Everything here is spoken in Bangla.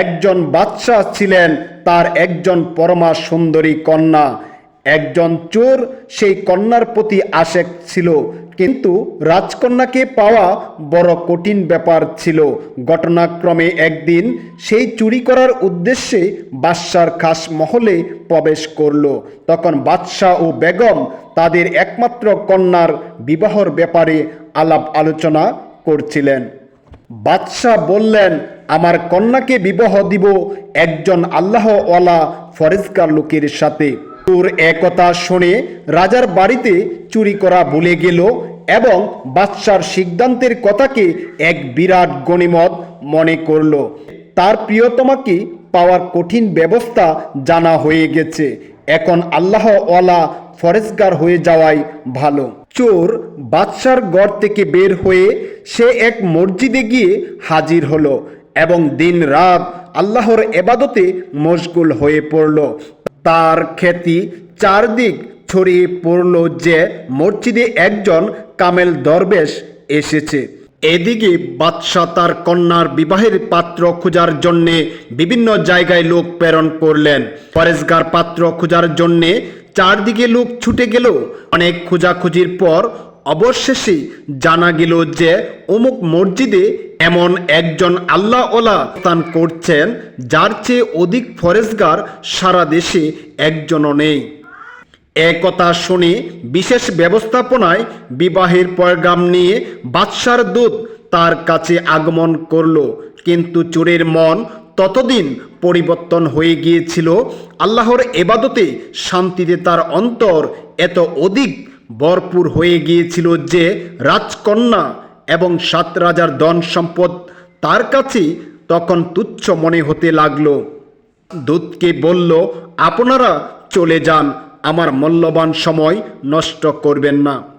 একজন বাদশাহ ছিলেন, তার একজন পরমা সুন্দরী কন্যা। একজন চোর, সেই কন্যার প্রতি আশেক ছিল। কিন্তু রাজকন্যাকে পাওয়া বড় কঠিন ব্যাপার ছিল। ঘটনাক্রমে একদিন সেই চুরি করার উদ্দেশ্যে বাদশার খাস মহলে প্রবেশ করল। তখন বাদশাহ ও বেগম তাদের একমাত্র কন্যার বিবাহর ব্যাপারে আলাপ আলোচনা করছিলেন। বাদশাহ বললেন আমার কন্যাকে বিবাহ দিব একজন আল্লাহওয়ালা ফরেজকার লোকের সাথে। তোর একথা শুনে রাজার বাড়িতে চুরি করা ভুলে গেল এবং বাদশার সিদ্ধান্তের কথাকে এক বিরাট গণিমত মনে করল। তার প্রিয়তমাকে পাওয়ার কঠিন ব্যবস্থা জানা হয়ে গেছে। এখন আল্লাহ আল্লাহওয়ালা ফরেজগার হয়ে যাওয়াই ভালো। চোর বাদশার গড় থেকে বের হয়ে সে এক মসজিদে গিয়ে হাজির হলো। এবং দিন রাত আল্লাহর এবাদতে মশগুল হয়ে পড়ল। তার খ্যাতি চারদিক ছড়িয়ে পড়ল যে মসজিদে একজন কামেল দরবেশ এসেছে। এদিকে বাদশাহ তার কন্যার বিবাহের পাত্র খোঁজার জন্যে বিভিন্ন জায়গায় লোক প্রেরণ করলেন। ফরেজগার পাত্র খোঁজার জন্যে চারদিকে লোক ছুটে গেল। অনেক খোঁজাখুঁজির পর অবশেষে জানা গেল যে অমুক মসজিদে এমন একজন আল্লাহ ওলা স্থান করছেন, যার চেয়ে অধিক ফরেজগার সারা দেশে একজনও নেই। একথা শুনে বিশেষ ব্যবস্থাপনায় বিবাহের পয়গাম নিয়ে বাদশার দূত তার কাছে আগমন করল। কিন্তু চোরের মন ততদিন পরিবর্তন হয়ে গিয়েছিল। আল্লাহর এবাদতে শান্তিতে তার অন্তর এত অধিক ভরপুর হয়ে গিয়েছিল যে রাজকন্যা এবং সাত রাজার ধন সম্পদ তার কাছেই তখন তুচ্ছ মনে হতে লাগল। দূতকে বলল, আপনারা চলে যান, আমার মূল্যবান সময় নষ্ট করবেন না।